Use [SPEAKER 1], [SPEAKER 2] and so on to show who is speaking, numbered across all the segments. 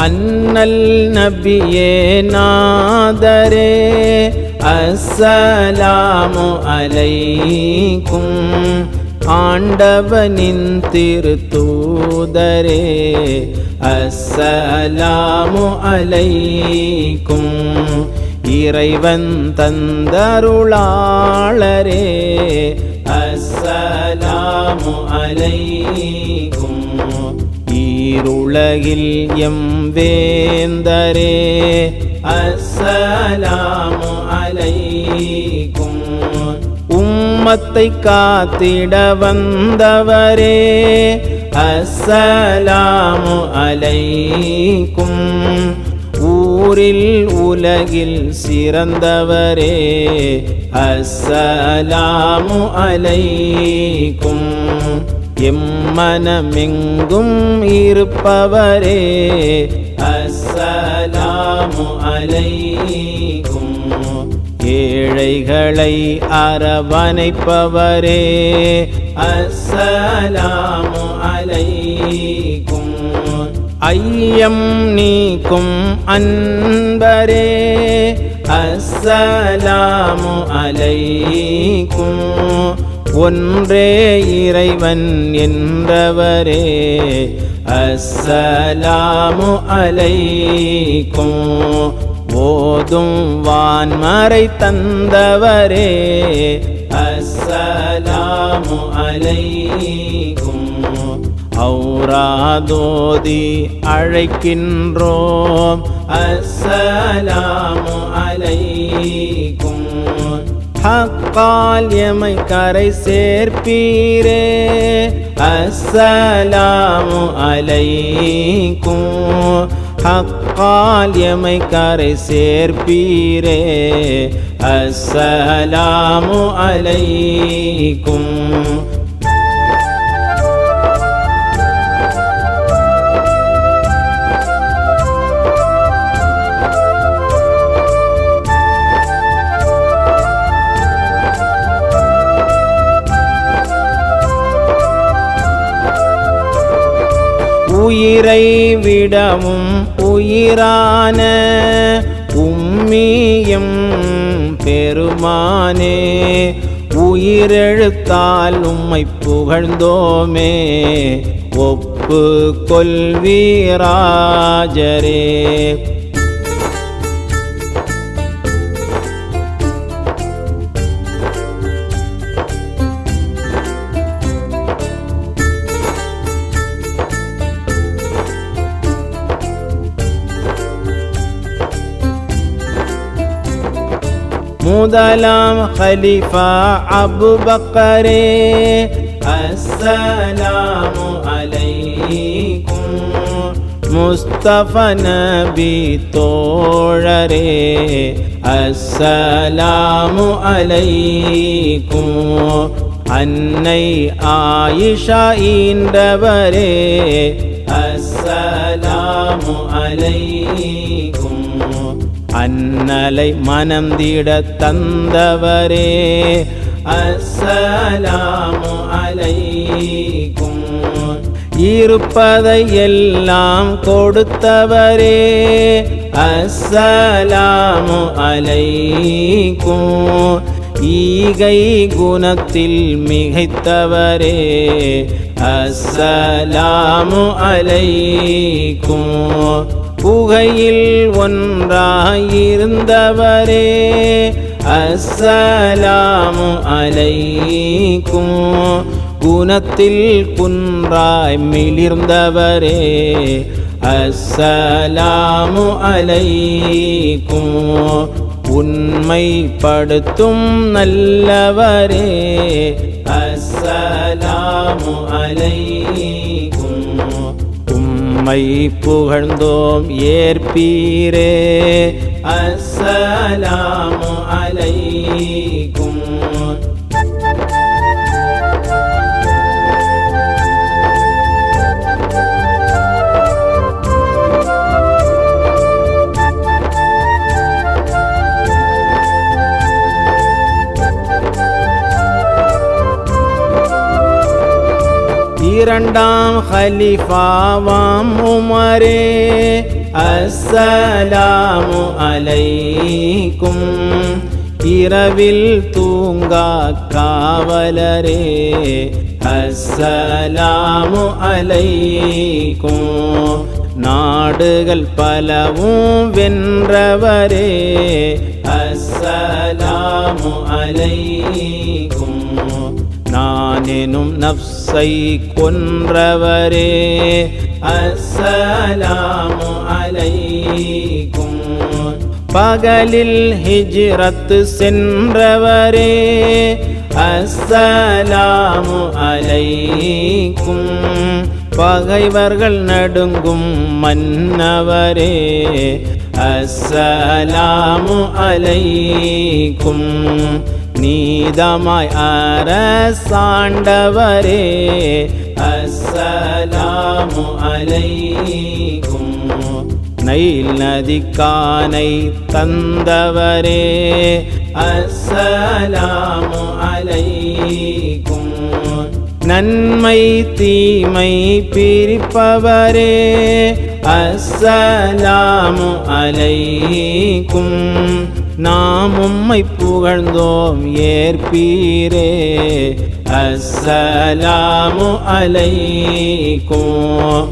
[SPEAKER 1] அன்னல் நபியே நாதரே அஸ்ஸலாமு அலைக்கும். ஆண்டவனின் திருத்தூதரே அஸ்ஸலாமு அலைக்கும். இறைவன் தந்தருளாளரே அஸ்ஸலாமு அலைக்கும். ஈருலகில் எம் வேந்தரே அஸ்ஸலாமு அலைக்கும். உம்மத்தை காத்திட வந்தவரே அஸ்ஸலாமு அலைக்கும். ஊரில் உலகில் சிறந்தவரே அஸ்ஸலாமு அலைக்கும். எம்மனமெங்கும் இருப்பவரே அஸ்ஸலாமு அலைக்கும். ஏழைகளை அரவணைப்பவரே அஸ்ஸலாமு அலைக்கும். ஐயம் நீக்கும் அன்பரே அஸ்ஸலாமு அலைக்கும். ஒன்றே இறைவன் என்றவரே. அஸ்ஸலாமு அலைக்கும். ஓதும் வான்மறை தந்தவரே. அஸ்ஸலாமு அலைக்கும். ஔராதோதி அழைக்கின்றோம். அஸ்ஸலாமு அலை ஹக்கால் எமை கரை சேர்ப்பீரே. அஸ்ஸலாமு அலைக்கும். ஹக்கால் எமை கரை சேர்ப்பீரே. அஸ்ஸலாமு அலைக்கும். உயிரை விடவும் உயிரான உம்மியும் பெருமானே உயிரெழுத்தால் உம்மை புகழ்ந்தோமே. ஒப்பு கொள்வீராஜரே முதலாம் ஹலிஃபா அபுபக்கரே அஸ்ஸலாமு அலைக்கும் முஸ்தப நபி தோழரே அஸ்ஸலாமு அலைக்கும் அன்னை ஆயிஷா ஈண்டவரே அஸ்ஸலாமு அலைக்கும் அன்னலை மனந்திட தந்தவரே. அஸ்ஸலாமு அலைக்கும். இருப்பதை எல்லாம் கொடுத்தவரே. அஸ்ஸலாமு அலைக்கும். ஈகை குணத்தில் மிகைத்தவரே. அஸ்ஸலாமு அலைக்கும். புகையில் ஒன்றாயிருந்தவரே அஸ்ஸலாமு அலைக்கும். குணத்தில் குன்றாய் மிளிர்ந்தவரே அஸ்ஸலாமு அலைக்கும். உண்மைப்படுத்தும் நல்லவரே அஸ்ஸலாமு அலைக்கும். உம்மை புகழ்ந்தோம் ஏற்பீரே. அஸ்ஸலாமு அலைக்கும். இரண்டாம் ஹலிஃபாவாம் உமரே அஸ்ஸலாமு அலைக்கும். இரவில் தூங்கா காவலரே அஸ்ஸலாமு அலைக்கும். நாடுகள் பலவும் வென்றவரே அஸ்ஸலாமு அலைக்கும். நானெனும் நப்சை கொன்றவரே. அஸ்ஸலாமு அலைக்கும். பகலில் ஹிஜ்ரத்து சென்றவரே. அஸ்ஸலாமு அலைக்கும். பகைவர்கள் நடுங்கும் மன்னவரே. அஸ்ஸலாமு அலைக்கும். நீதமாய் அரசாண்டவரே அஸ்ஸலாமு அலைக்கும். நைல் நதிக்கானை தந்தவரே அஸ்ஸலாமு அலைக்கும். நன்மை தீமை பிரிப்பவரே அஸ்ஸலாமு அலைக்கும். நாம் உம்மை புகழ்ந்தோம் ஏற்பீரே. அஸ்ஸலாமு அலைக்கும்.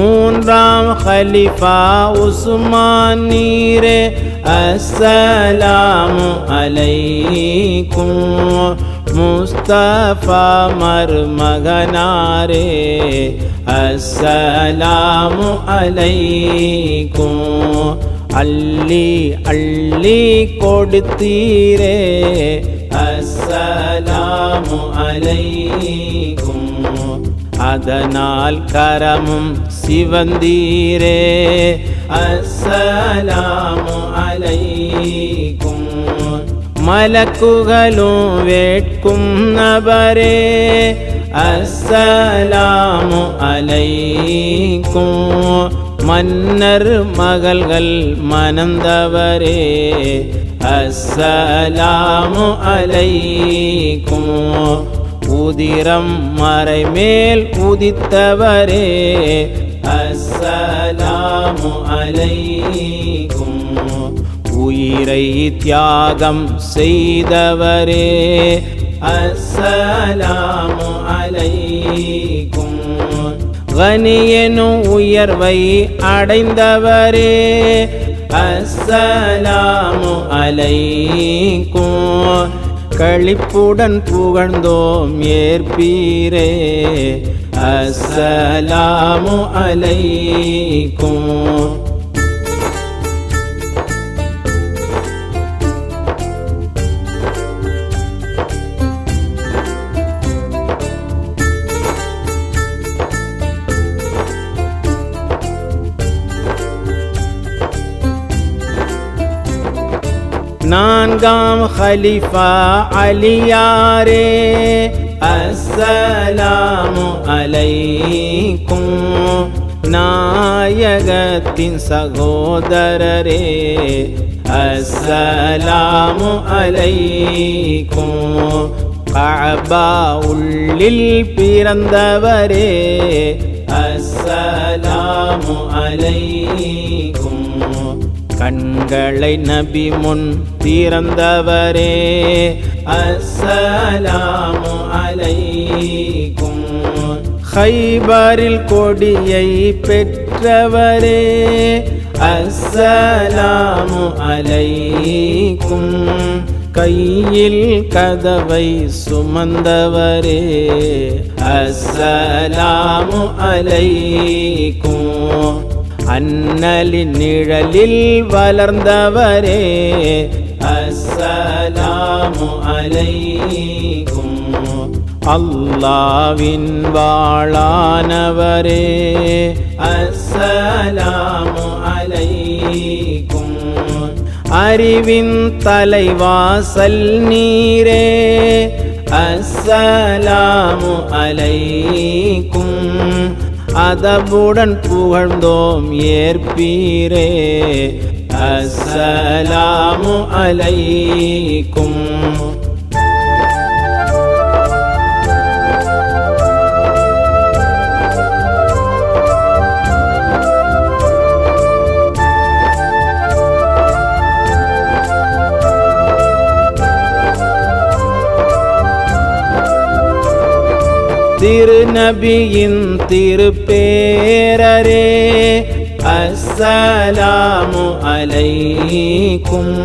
[SPEAKER 1] மூன்றாம் ஹலிஃபா உஸ்மான் நீரே அஸ்ஸலாமு அலைக்கும் முஸ்தபா மருமகனாரே அஸ்ஸலாமு அலைக்கும் அள்ளி அள்ளி கொடுத்தீரே அஸ்ஸலாமு அலைக்கும் அதனால் கரமும் சிவந்தீரே. அஸ்ஸலாமு அலைக்கும். மலக்குகளும் வேட்கும் நபரே. அஸ்ஸலாமு அலைக்கும். மன்னர் மகள்கள் மணந்தவரே. அஸ்ஸலாமு அலைக்கும். உதிரம் மறைமேல் உதித்தவரே. அஸ்ஸலாமு அலைக்கும். உயிரை தியாகம் செய்தவரே. அஸ்ஸலாமு அலைக்கும். கனியனும் உயர்வை அடைந்தவரே. அஸ்ஸலாமு அலைக்கும். களிப்புடன் புகழ்ந்தோம் ஏற்பீரே. அஸ்ஸலாமு அலைக்கும். நான்காம் ஹலிஃபா அலியாரே அஸ்ஸலாமு அலைக்கும் நாயகத்தின் சகோதரரே அஸ்ஸலாமு அலைக்கும் கஅபா உள்ளில் பிறந்தவரே அஸ்ஸலாமு அலைக்கும் கண்களை நபி முன் திறந்தவரே. அஸ்ஸலாமு அலைக்கும். ஹைபரில் கொடியை பெற்றவரே. அஸ்ஸலாமு அலைக்கும். கையில் கதவை சுமந்தவரே. அஸ்ஸலாமு அலைக்கும். அன்னலின் நிழலில் வளர்ந்தவரே. அஸ்ஸலாமு அலைக்கும். அல்லாவின் வாழானவரே. அஸ்ஸலாமு அலைக்கும். அறிவின் தலைவாசல் நீரே. அஸ்ஸலாமு அலைக்கும். அதமுடன் புகழ்ந்தோம் ஏற்பீரே. அஸ்ஸலாமு அலைக்கும். திருநபியின் திருப்பேரரே அஸ்ஸலாமு அலைக்கும்.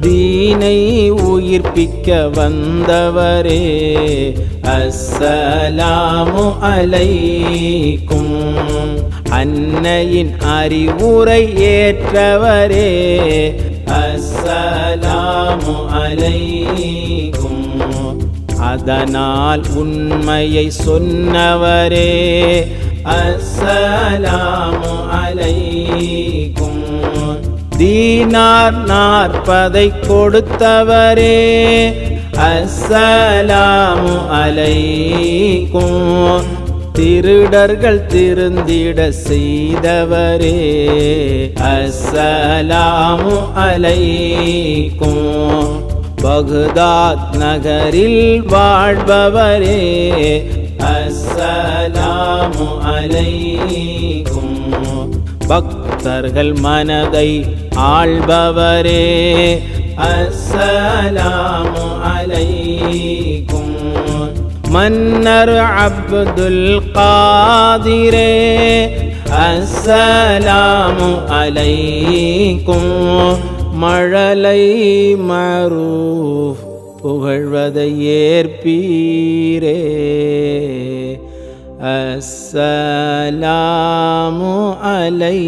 [SPEAKER 1] தீனை உயிர்ப்பிக்க வந்தவரே அஸ்ஸலாமு அலைக்கும். அன்னையின் அறிவுரை ஏற்றவரே அஸ்ஸலாமு அலைக்கும். அதனால் உண்மையை சொன்னவரே அஸ்ஸலாமு அலைக்கும். தீனார் நாற்பதை கொடுத்தவரே அஸ்ஸலாமு அலைக்கும். திருடர்கள் திருந்திட செய்தவரே அஸ்ஸலாமு அலைக்கும். பகுதாத் நகரில் வாழ்பவரே. அஸ்ஸலாமு அலைக்கும். பக்தர்கள் மனதை ஆள்பவரே. அஸ்ஸலாமு அலைக்கும். மன்னர் அப்துல் காதிரே. அஸ்ஸலாமு அலைக்கும். மழலை மரூஃப் புகழ்வதை ஏற்பீரே. அஸ்ஸலாமு அலை